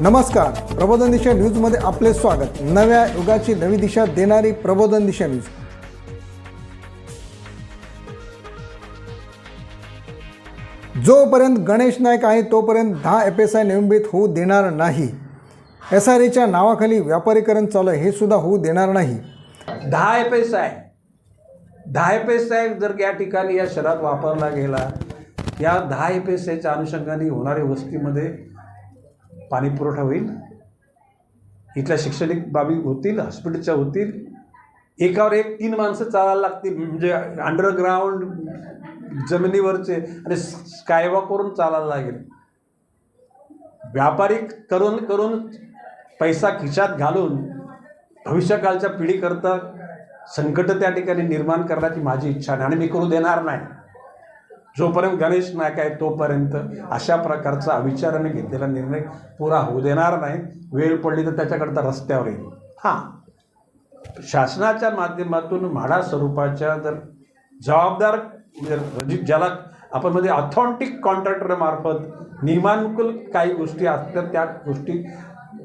नमस्कार प्रबोधन दिशा न्यूजमध्ये आपले स्वागत. नव्या युगाची नवी दिशा देणारी प्रबोधन दिशा न्यूज. जोपर्यंत गणेश नाईक आहे तोपर्यंत दहा एफ एस आय निलंबित होऊ देणार नाही. एस आर एच्या नावाखाली व्यापारीकरण चालू आहे हे सुद्धा होऊ देणार नाही. दहा एफ एस आय. दहा एफ एस आय जर या ठिकाणी या शहरात वापरला गेला या दहा एफ एस आयच्या अनुषंगाने होणाऱ्या वस्तीमध्ये पाणीपुरवठा होईल. इथल्या शैक्षणिक बाबी होतील हॉस्पिटलच्या होतील. एकावर एक तीन माणसं चालायला लागतील म्हणजे अंडरग्राऊंड जमिनीवरचे आणि स्कायवॉकवरून चालायला लागेल. व्यापारी करून करून पैसा खिशात घालून भविष्यकालच्या पिढीकरता संकट त्या ठिकाणी निर्माण करण्याची माझी इच्छा नाही आणि मी करू देणार नाही. जोपर्यंत गणेश नायक आहे तोपर्यंत अशा प्रकारचा विचाराने घेतलेला निर्णय पुरा होऊ देणार नाही. वेळ पडली तर त्याच्याकडता रस्त्यावर येईल. हां. शासनाच्या माध्यमातून म्हाडा स्वरूपाच्या जर जबाबदार म्हणजे ज्याला आपण म्हणजे ऑथॉन्टिक कॉन्ट्रॅक्टरमार्फत नियमानुकूल काही गोष्टी असतात त्या गोष्टी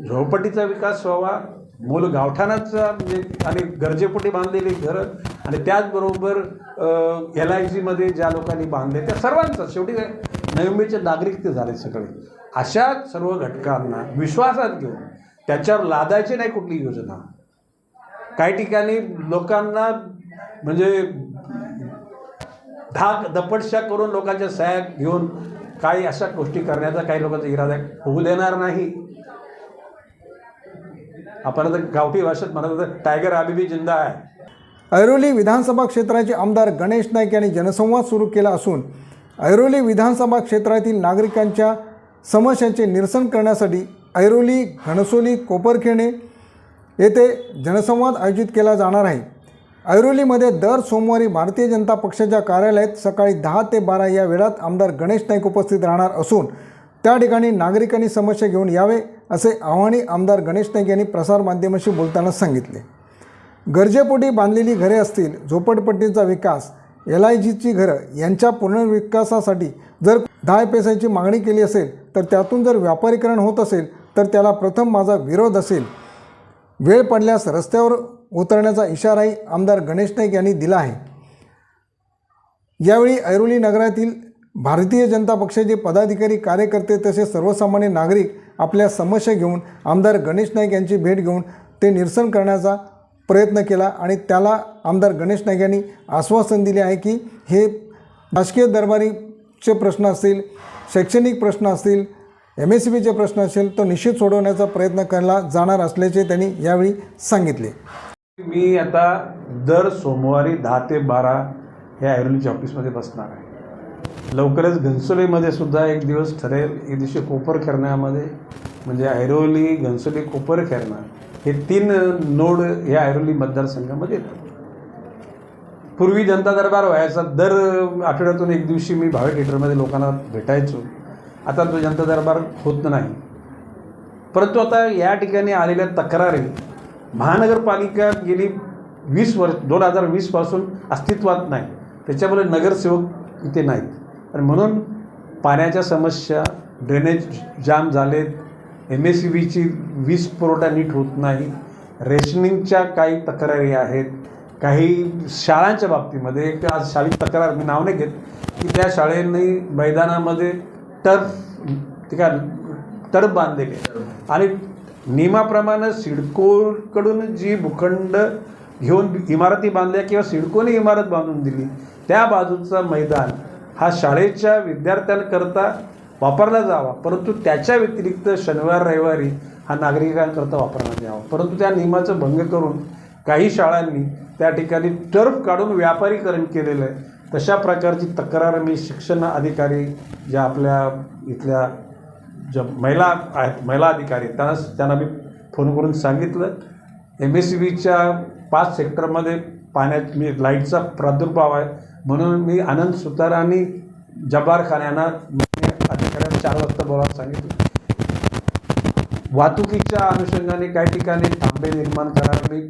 झोपटीचा विकास व्हावा मूल गावठाणाचा म्हणजे आणि गरजेपोटी बांधलेली घरं आणि त्याचबरोबर एल आय सीमध्ये ज्या लोकांनी बांधले त्या सर्वांचं शेवटी नवंबीचे नागरिक ते झाले सगळे. अशा सर्व घटकांना विश्वासात घेऊन त्याच्यावर लादायची नाही कुठली योजना. काही ठिकाणी लोकांना म्हणजे धाक दपटशा करून लोकांच्या सह्या घेऊन काही अशा गोष्टी करण्याचा काही लोकांचा इरादा होऊ देणार नाही. आपण आता गावठी भाषेत म्हणत टायगर अभी जिंदा आहे. ऐरोली विधानसभा क्षेत्राचे आमदार गणेश नाईक यांनी जनसंवाद सुरू केला असून ऐरोली विधानसभा क्षेत्रातील नागरिकांच्या समस्यांचे निरसन करण्यासाठी ऐरोली घणसोली कोपरखेणे येथे जनसंवाद आयोजित केला जाणार आहे. ऐरोलीमध्ये दर सोमवारी भारतीय जनता पक्षाच्या कार्यालयात सकाळी दहा ते बारा या वेळात आमदार गणेश नाईक उपस्थित राहणार असून त्या ठिकाणी नागरिकांनी समस्या घेऊन यावे असे आव्हाने आमदार गणेश नाईक यांनी प्रसारमाध्यमांशी बोलताना सांगितले. गरजेपोटी बांधलेली घरे असतील झोपडपट्टीचा विकास एल आय जीची घरं यांच्या पुनर्विकासासाठी जर दहा पैशाची मागणी केली असेल तर त्यातून जर व्यापारीकरण होत असेल तर त्याला प्रथम माझा विरोध असेल. वेळ पडल्यास रस्त्यावर उतरण्याचा इशाराही आमदार गणेश नाईक यांनी दिला आहे. यावेळी ऐरोली नगरातील भारतीय जनता पक्षाचे पदाधिकारी कार्यकर्ते तसेच सर्वसामान्य नागरिक आपल्या समस्या घेऊन आमदार गणेश नाईक यांची भेट घेऊन ते निरसन करण्याचा प्रयत्न केला आणि त्याला आमदार गणेश नाईक यांनी आश्वासन दिले आहे की हे राजकीय दरबारीचे प्रश्न असतील शैक्षणिक प्रश्न असतील एम एस सी बीचे प्रश्न असेल तो निश्चित सोडवण्याचा प्रयत्न केला जाणार असल्याचे त्यांनी यावेळी सांगितले. मी आता दर सोमवारी दहा ते बारा ह्या ऐरोलीच्या ऑफिसमध्ये बसणार आहे. लवकरच घनसोलीमध्ये सुद्धा एक दिवस ठरेल. एक दिवशी कोपर खेळण्यामध्ये म्हणजे ऐरोली घनसोली कोपर खेळणार. हे तीन नोड या ऐरोली मतदारसंघामध्ये येतात. पूर्वी जनता दरबार व्हायचा दर आठवड्यातून एक दिवशी मी भावे थिएटरमध्ये लोकांना भेटायचो. आता तो जनता दरबार होत नाही. परंतु आता या ठिकाणी आलेल्या तक्रारी महानगरपालिका गेली वीस वर्ष दोन हजार वीसपासून अस्तित्वात नाही. त्याच्यामुळे नगरसेवक इथे नाहीत. आणि म्हणून पाण्याच्या समस्या ड्रेनेज जाम झालेत एम एस सी बीची वीज पुरवठा नीट होत नाही. रेशनिंगच्या काही तक्रारी आहेत. काही शाळांच्या बाबतीमध्ये एक आज शाळेत तक्रार मी नाव नाही घेत की त्या शाळेने मैदानामध्ये टर्फ ते काय टर्फ बांधलेले. आणि नियमाप्रमाणे सिडकोकडून जी भूखंड घेऊन इमारती बांधल्या किंवा सिडकोने इमारत बांधून दिली त्या बाजूचा मैदान हा शाळेच्या विद्यार्थ्यांकरता वापरला जावा. परंतु त्याच्या व्यतिरिक्त शनिवार रविवारी हा नागरिकांकरता वापरण्यात यावा परंतु त्या नियमाचं भंग करून काही शाळांनी त्या ठिकाणी टर्फ काढून व्यापारीकरण केलेलं आहे. तशा प्रकारची तक्रार मी शिक्षण अधिकारी ज्या आपल्या इथल्या ज्या महिला आहेत महिला अधिकारी त्यांना त्यांना मी फोन करून सांगितलं. एम एस सी बीच्या पाच सेक्टरमध्ये पाण्यात मी लाईटचा प्रादुर्भाव आहे. म्हणून मी आनंद सुतार आणि जब्बार खान यांना चार वाजता बोलायला सांगितलं. वाहतुकीच्या अनुषंगाने काही ठिकाणी थांबे निर्माण करा मी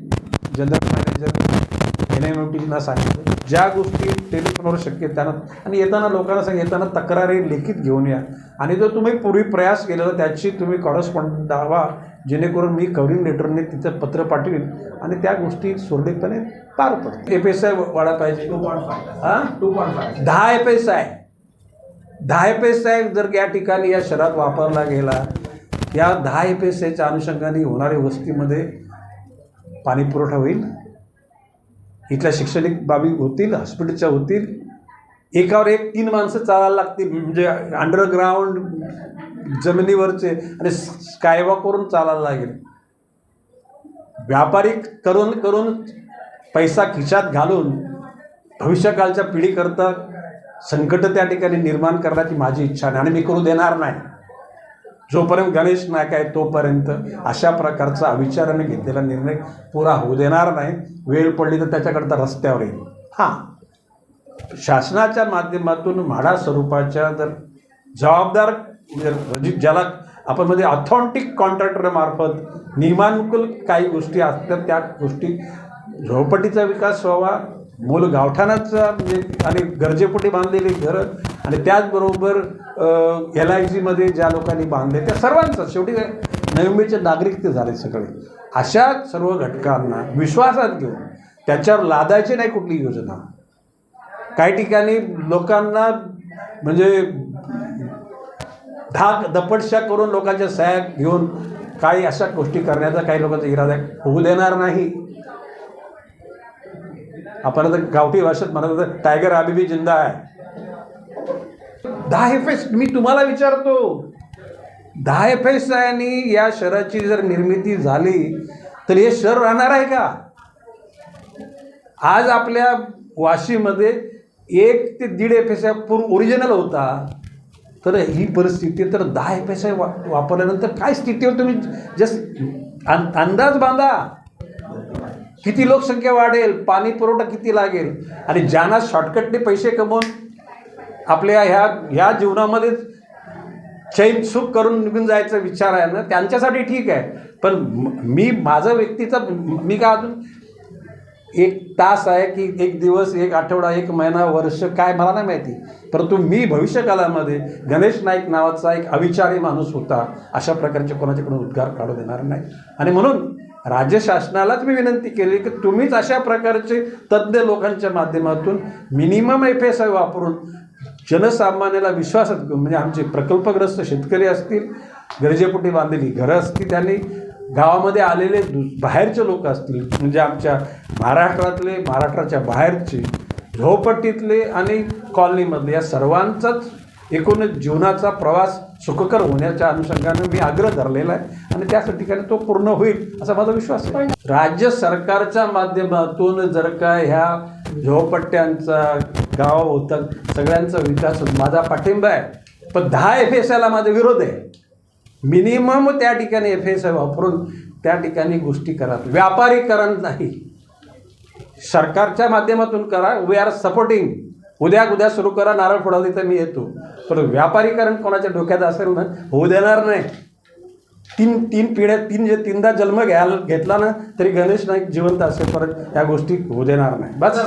जनरल मॅनेजर एन एम टीना सांगितलं. ज्या गोष्टी टेलिफोनवर शक्य त्यांना आणि येताना लोकांना सांग येताना तक्रारी लेखित घेऊन या. आणि जर तुम्ही पूर्वी प्रयास केला तर त्याची तुम्ही कॉरस्पॉन्ड दावा जेणेकरून मी कवरिंग लेटरने तिचं पत्र पाठवीन आणि त्या गोष्टी सुरळीतपणे पार पडतील. एफ एस आय वाढा पाहिजे. हां? टू पॉईंट फाय दहा एफ एस आय दहा एफ एस जर या ठिकाणी या शहरात वापरला गेला या दहा एफ अनुषंगाने होणाऱ्या वस्तीमध्ये पाणीपुरवठा होईल. इथल्या शैक्षणिक बाबी होतील हॉस्पिटलच्या होतील. एकावर एक तीन माणसं चालायला लागतील म्हणजे अंडरग्राऊंड जमिनीवरचे आणि स्कायवॉकवरून चालायला लागेल. व्यापारी करून करून पैसा खिशात घालून भविष्यकालच्या पिढीकरता संकट त्या ठिकाणी निर्माण करण्याची माझी इच्छा नाही आणि मी करू देणार नाही. जोपर्यंत गणेश नायक आहे तोपर्यंत अशा प्रकारचा विचाराने घेतलेला निर्णय पुरा होऊ देणार नाही. वेळ पडली तर त्याच्याकडता रस्त्यावर येईल. हां. शासनाच्या माध्यमातून म्हाडा स्वरूपाच्या जर जबाबदार म्हणजे ज्याला आपण म्हणजे ऑथॉन्टिक कॉन्ट्रॅक्टरमार्फत नियमानुकूल काही गोष्टी असतात त्या गोष्टी झोपटीचा विकास व्हावा मूल गावठाणाचा म्हणजे आणि गरजेपोटी बांधलेली घरं आणि त्याचबरोबर एल आय सीमध्ये ज्या लोकांनी बांधले त्या सर्वांचं शेवटी नवमीचे नागरिक ते झाले सगळे. अशा सर्व घटकांना विश्वासात घेऊन त्याच्यावर लादायची नाही कुठली योजना. काही ठिकाणी लोकांना म्हणजे धाक दपटशा करून लोकांच्या सह्या घेऊन काही अशा गोष्टी करण्याचा काही लोकांचा इरादा होऊ देणार नाही. आपण आता गावठी भाषेत म्हणत होतं टायगर आबिबी जिंदा आहे दहा एफ एस मी तुम्हाला विचारतो. दहा एफ एस आणि या शहराची जर निर्मिती झाली तर हे शहर राहणार आहे का? आज आपल्या वाशीमध्ये एक ते दीड एफ एस आय पूर्व ओरिजिनल होता. तर ही परिस्थिती तर दहा एफ एस आय वा वापरल्यानंतर काय स्थितीवर तुम्ही जस्ट अं अंदाज बांधा. किती लोकसंख्या वाढेल पाणी पुरवठा किती लागेल? आणि ज्यांना शॉर्टकटने पैसे कमवून आपल्या ह्या ह्या जीवनामध्ये चैन सुख करून निघून जायचा विचार आहे ना त्यांच्यासाठी ठीक आहे. पण मी माझं व्यक्तीचा मी का अजून एक तास आहे की एक दिवस एक आठवडा एक महिना वर्ष काय मला नाही माहिती. परंतु मी भविष्यकालामध्ये गणेश नाईक नावाचा एक अविचारी माणूस होता अशा प्रकारचे कोणाच्याकडून उद्गार काढू देणार नाही. आणि म्हणून राज्य शासनालाच मी विनंती केली की तुम्हीच अशा प्रकारचे तज्ज्ञ लोकांच्या माध्यमातून मिनिमम एफ एस आय वापरून जनसामान्याला विश्वासात घेऊन म्हणजे आमचे प्रकल्पग्रस्त शेतकरी असतील गरजेपोटी बांधलेली घरं असतील त्यांनी गावामध्ये आलेले दु बाहेरचे लोक असतील म्हणजे आमच्या महाराष्ट्रातले महाराष्ट्राच्या बाहेरचे झोपट्टीतले आणि कॉलनीमधले या सर्वांचाच एकूणच जीवनाचा प्रवास सुखकर होण्याच्या अनुषंगानं मी आग्रह धरलेला आहे आणि त्याच ठिकाणी तो पूर्ण होईल असा माझा विश्वास आहे. राज्य सरकारच्या माध्यमातून जर का ह्या झोपट्ट्यांचा गाव होतात सगळ्यांचा विकास माझा पाठिंबा आहे. पण दहा एफ एस आयला माझा विरोध आहे. मिनिमम त्या ठिकाणी एफ एस आय वापरून त्या ठिकाणी गोष्टी करा. व्यापारीकरण नाही. सरकारच्या माध्यमातून करा. वी आर सपोर्टिंग उद्या उद्या सुरू करा. नारळ फोडावली तर मी येतो. पण व्यापारीकरण कोणाच्या डोक्यात असेल ना होऊ देणार नाही. तीन तीन पिढ्या तीन जे तीनदा जन्म घ्यायला घेतला ना तरी गणेश नाईक जिवंत असेल परत या गोष्टी होऊ देणार नाही. बस.